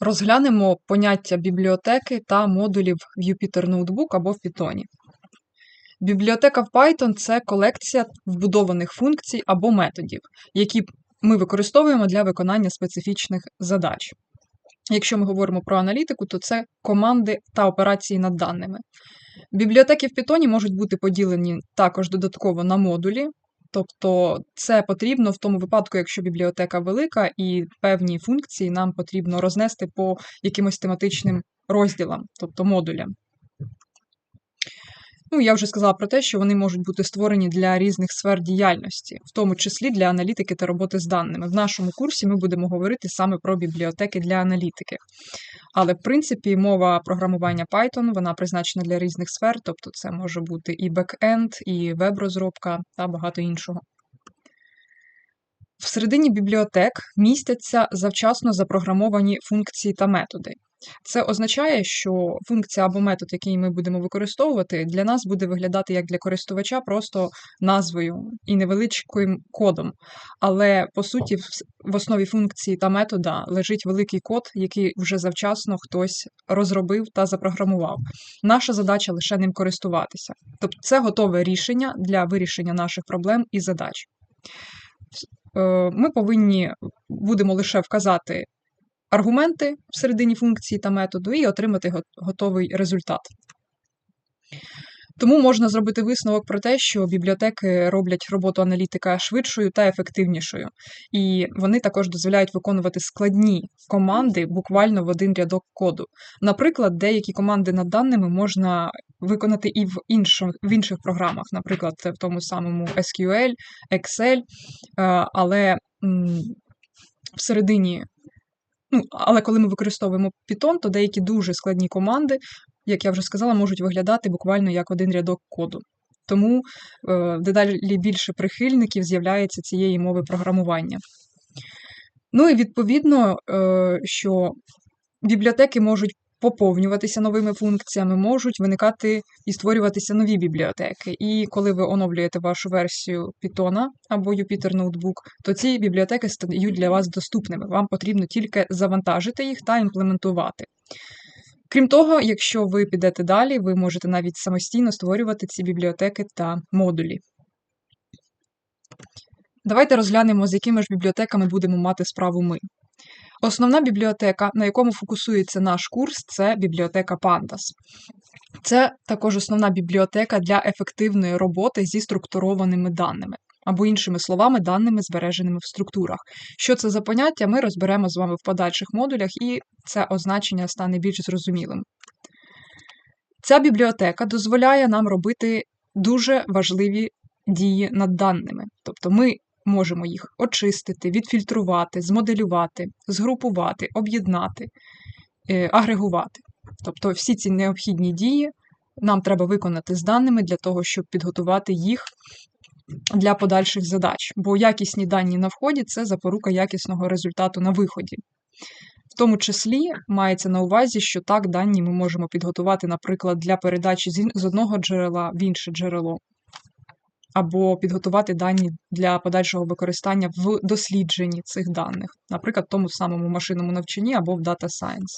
Розглянемо поняття бібліотеки та модулів в Jupyter Notebook або в Python. Бібліотека в Python це колекція вбудованих функцій або методів, які ми використовуємо для виконання специфічних задач. Якщо ми говоримо про аналітику, то це команди та операції над даними. Бібліотеки в Python можуть бути поділені також додатково на модулі, Тобто це потрібно в тому випадку, якщо бібліотека велика і певні функції нам потрібно рознести по якимось тематичним розділам, тобто модулям. Ну, я вже сказала про те, що вони можуть бути створені для різних сфер діяльності, в тому числі для аналітики та роботи з даними. В нашому курсі ми будемо говорити саме про бібліотеки для аналітики. Але, в принципі, мова програмування Python вона призначена для різних сфер, тобто це може бути і бекенд, і веб-розробка та багато іншого. Всередині бібліотек містяться завчасно запрограмовані функції та методи. Це означає, що функція або метод, який ми будемо використовувати, для нас буде виглядати як для користувача просто назвою і невеличким кодом. Але по суті, в основі функції та метода лежить великий код, який вже завчасно хтось розробив та запрограмував. Наша задача лише ним користуватися. Тобто, це готове рішення для вирішення наших проблем і задач. Е, ми повинні будемо лише вказати аргументи всередині функції та методу і отримати готовий результат. Тому можна зробити висновок про те, що бібліотеки роблять роботу аналітика швидшою та ефективнішою, і вони також дозволяють виконувати складні команди буквально в один рядок коду. Наприклад, деякі команди над даними можна виконати і в інших, в інших програмах, наприклад, в тому самому SQL, Excel, е, але всередині Ну, але коли ми використовуємо Python, то деякі дуже складні команди, як я вже сказала, можуть виглядати буквально як один рядок коду. Тому е, дедалі більше прихильників з'являється цієї мови програмування. Ну і відповідно, е, що бібліотеки можуть поповнюватися новими функціями, можуть виникати і створюватися нові бібліотеки. І коли ви оновлюєте вашу версію Python або Jupyter Notebook, то ці бібліотеки стають для вас доступними. Вам потрібно тільки завантажити їх та імплементувати. Крім того, якщо ви підете далі, ви можете навіть самостійно створювати ці бібліотеки та модулі. Давайте розглянемо, з якими ж бібліотеками будемо мати справу ми. Основна бібліотека, на якому фокусується наш курс, це бібліотека Pandas. Це також основна бібліотека для ефективної роботи зі структурованими даними, або, іншими словами, даними, збереженими в структурах. Що це за поняття, ми розберемо з вами в подальших модулях, і це означення стане більш зрозумілим. Ця бібліотека дозволяє нам робити дуже важливі дії над даними. Тобто ми можемо їх очистити, відфільтрувати, змоделювати, згрупувати, об'єднати, е, агрегувати. Тобто всі ці необхідні дії нам треба виконати з даними для того, щоб підготувати їх для подальших задач. Бо якісні дані на вході це запорука якісного результату на виході. В тому числі мається на увазі, що так дані ми можемо підготувати, наприклад, для передачі з одного джерела в інше джерело або підготувати дані для подальшого використання в дослідженні цих даних, наприклад, в тому самому машинному навчанні або в Data Science.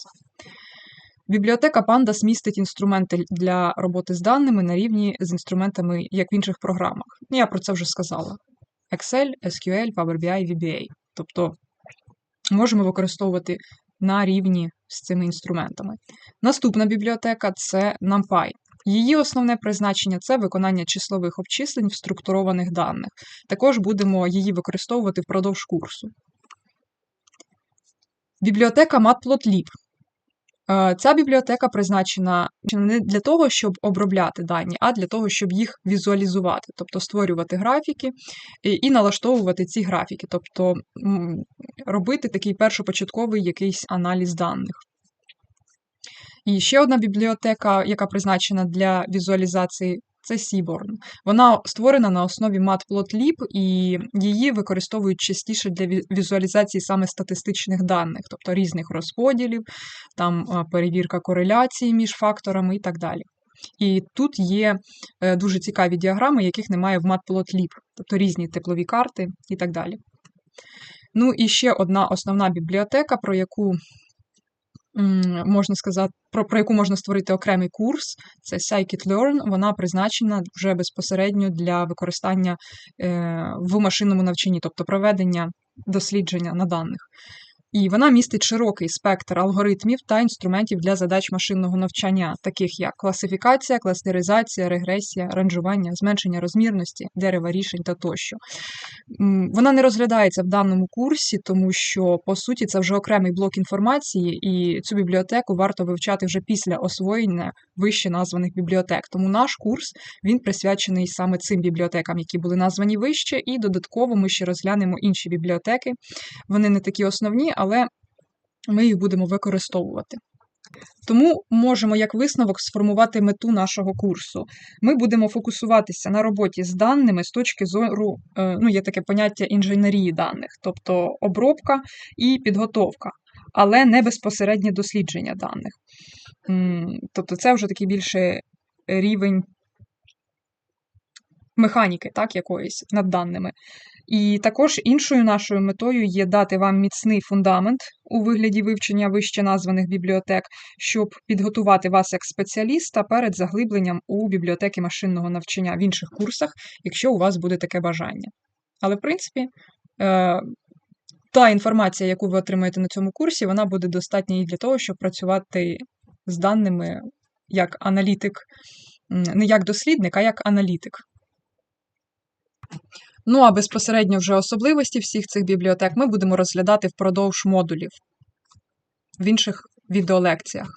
Бібліотека Pandas містить інструменти для роботи з даними на рівні з інструментами, як в інших програмах. Я про це вже сказала: Excel, SQL, Power BI, VBA. Тобто можемо використовувати на рівні з цими інструментами. Наступна бібліотека це NumPy. Її основне призначення це виконання числових обчислень в структурованих даних. Також будемо її використовувати впродовж курсу. Бібліотека Matplotlib. Е, ця бібліотека призначена не для того, щоб обробляти дані, а для того, щоб їх візуалізувати, тобто створювати графіки і налаштовувати ці графіки, тобто робити такий першопочатковий якийсь аналіз даних. І ще одна бібліотека, яка призначена для візуалізації, це Seaborn. Вона створена на основі Matplotlib, і її використовують частіше для візуалізації саме статистичних даних, тобто різних розподілів, там перевірка кореляції між факторами і так далі. І тут є е, дуже цікаві діаграми, яких немає в Matplotlib, тобто різні теплові карти і так далі. Ну і ще одна основна бібліотека, про яку можна сказати, про, про яку можна створити окремий курс, це Scikit-Learn, вона призначена вже безпосередньо для використання е, в машинному навчанні, тобто проведення дослідження на даних. І вона містить широкий спектр алгоритмів та інструментів для задач машинного навчання, таких як класифікація, кластеризація, регресія, ранжування, зменшення розмірності, дерева рішень та тощо. Вона не розглядається в даному курсі, тому що по суті це вже окремий блок інформації, і цю бібліотеку варто вивчати вже після освоєння вище названих бібліотек. Тому наш курс він присвячений саме цим бібліотекам, які були названі вище, і додатково ми ще розглянемо інші бібліотеки. Вони не такі основні, але ми їх будемо використовувати. Тому можемо як висновок сформувати мету нашого курсу. Ми будемо фокусуватися на роботі з даними з точки зору, е, ну, є таке поняття інженерії даних, тобто обробка і підготовка, але не безпосереднє дослідження даних. Тобто це вже такий більше рівень механіки, так, якоїсь над даними. І також іншою нашою метою є дати вам міцний фундамент у вигляді вивчення вище названих бібліотек, щоб підготувати вас як спеціаліста перед заглибленням у бібліотеки машинного навчання в інших курсах, якщо у вас буде таке бажання. Але, в принципі, е, та інформація, яку ви отримаєте на цьому курсі, вона буде достатня і для того, щоб працювати з даними як аналітик, не як дослідник, а як аналітик. Ну а безпосередньо вже особливості всіх цих бібліотек ми будемо розглядати впродовж модулів в інших відеолекціях.